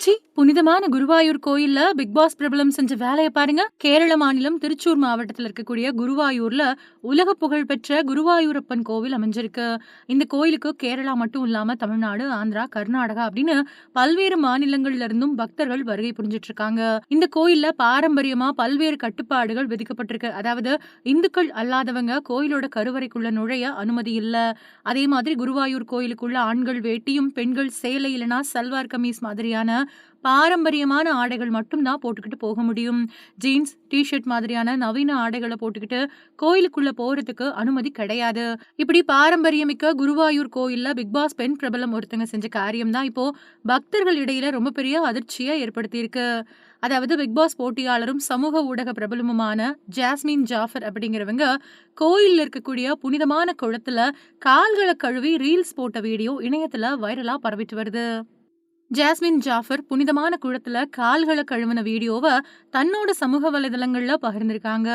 C புனிதமான குருவாயூர் கோயில்ல big pass பிரபலம் செஞ்ச வேலையை பாருங்க. கேரள மாநிலம் திருச்சூர் மாவட்டத்தில் இருக்கக்கூடிய குருவாயூர்ல உலக புகழ் பெற்ற குருவாயூரப்பன் கோவில் அமைஞ்சிருக்கு. இந்த கோயிலுக்கு கேரளா மட்டும் இல்லாம தமிழ்நாடு ஆந்திரா கர்நாடகா அப்படின்னு பல்வேறு மாநிலங்கள்ல இருந்தும் பக்தர்கள் வருகை புரிஞ்சிட்டு இருக்காங்க இந்த கோயில்ல பாரம்பரியமா பல்வேறு கட்டுப்பாடுகள் விதிக்கப்பட்டிருக்கு. அதாவது இந்துக்கள் அல்லாதவங்க கோயிலோட கருவறைக்குள்ள நுழைய அனுமதி இல்ல. அதே மாதிரி குருவாயூர் கோயிலுக்குள்ள ஆண்கள் வேட்டியும் பெண்கள் சேலை இல்லைனா சல்வார் கமீஸ் மாதிரியான பாரம்பரியமான ஆடைகள் மட்டும் தான் போட்டுக்கிட்டு போக முடியும். ஜீன்ஸ் டிஷர்ட் மாதிரியான நவீன ஆடைகளை போட்டுக்கிட்டு கோயிலுக்குள்ள போறதுக்கு அனுமதி கிடையாது. இப்படி பாரம்பரியமிக்க குருவாயூர் கோயில்ல பிக் பாஸ் பெண் பிரபலம் ஒருத்தங்க செஞ்ச காரியம் தான் இப்போ பக்தர்கள் இடையில ரொம்ப பெரிய அதிர்ச்சியை ஏற்படுத்தியிருக்கு. அதாவது பிக் பாஸ் போட்டியாளரும் சமூக ஊடக பிரபலமுமான ஜாஸ்மின் ஜாஃபர் அப்படிங்கிறவங்க கோயிலில் இருக்கக்கூடிய புனிதமான குளத்துல கால்களை கழுவி ரீல்ஸ் போட்ட வீடியோ இணையத்துல வைரலா பரவிட்டு வருது. ஜாஸ்மின் ஜாஃபர் புனிதமான குளத்துல கால்களை கழுவின வீடியோவை தன்னோட சமூக வலைதளங்கள்ல பகிர்ந்திருக்காங்க.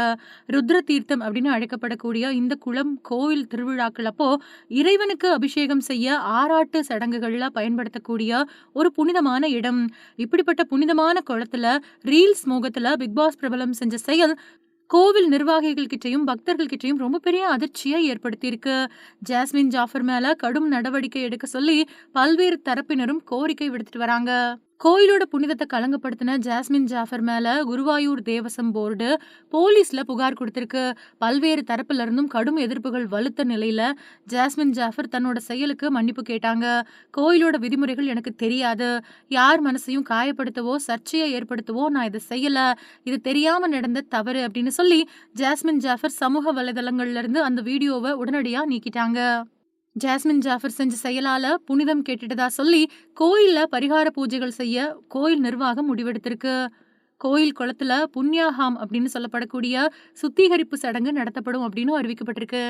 ருத்ர தீர்த்தம் அப்படின்னு அழைக்கப்படக்கூடிய இந்த குளம் கோவில் திருவிழாக்கள் அப்போ இறைவனுக்கு அபிஷேகம் செய்ய ஆராட்டு சடங்குகள்ல பயன்படுத்தக்கூடிய ஒரு புனிதமான இடம். இப்படிப்பட்ட புனிதமான குளத்துல ரீல்ஸ் மோகத்துல பிக்பாஸ் பிரபலம் செஞ்ச செயல் கோவில் நிர்வாகிகள் கிட்டையும் பக்தர்கள் கிட்டையும் ரொம்ப பெரிய அதிர்ச்சியை ஏற்படுத்தியிருக்கு. ஜாஸ்மின் ஜாஃபர் மேல கடும் நடவடிக்கை எடுக்க சொல்லி பல்வேறு தரப்பினரும் கோரிக்கை விடுத்துட்டு வராங்க. கோயிலோட புனிதத்தை கலங்கப்படுத்தின ஜாஸ்மின் ஜாஃபர் மேல குருவாயூர் தேவசம் போர்டு போலீஸ்ல புகார் கொடுத்திருக்கு. பல்வேறு தரப்புல இருந்தும் கடும் எதிர்ப்புகள் வலுத்த நிலையில ஜாஸ்மின் ஜாஃபர் தன்னோட செயலுக்கு மன்னிப்பு கேட்டாங்க. கோயிலோட விதிமுறைகள் எனக்கு தெரியாது. யார் மனசையும் காயப்படுத்தவோ சர்ச்சையை ஏற்படுத்தவோ நான் இதை செய்யல. இது தெரியாம நடந்த தவறு அப்படின்னு சொல்லி ஜாஸ்மின் ஜாஃபர் சமூக வலைதளங்கள்ல இருந்து அந்த வீடியோவை உடனடியா நீக்கிட்டாங்க. ஜாஸ்மின் ஜாஃபர் செஞ்ச செயலால புனிதம் கேட்டுட்டதா சொல்லி கோயில்ல பரிகார பூஜைகள் செய்ய கோயில் நிர்வாகம் முடிவெடுத்திருக்கு. கோயில் குளத்துல புண்ணியாகாம் அப்படின்னு சொல்லப்படக்கூடிய சுத்திகரிப்பு சடங்கு நடத்தப்படும் அப்படின்னு அறிவிக்கப்பட்டிருக்கு.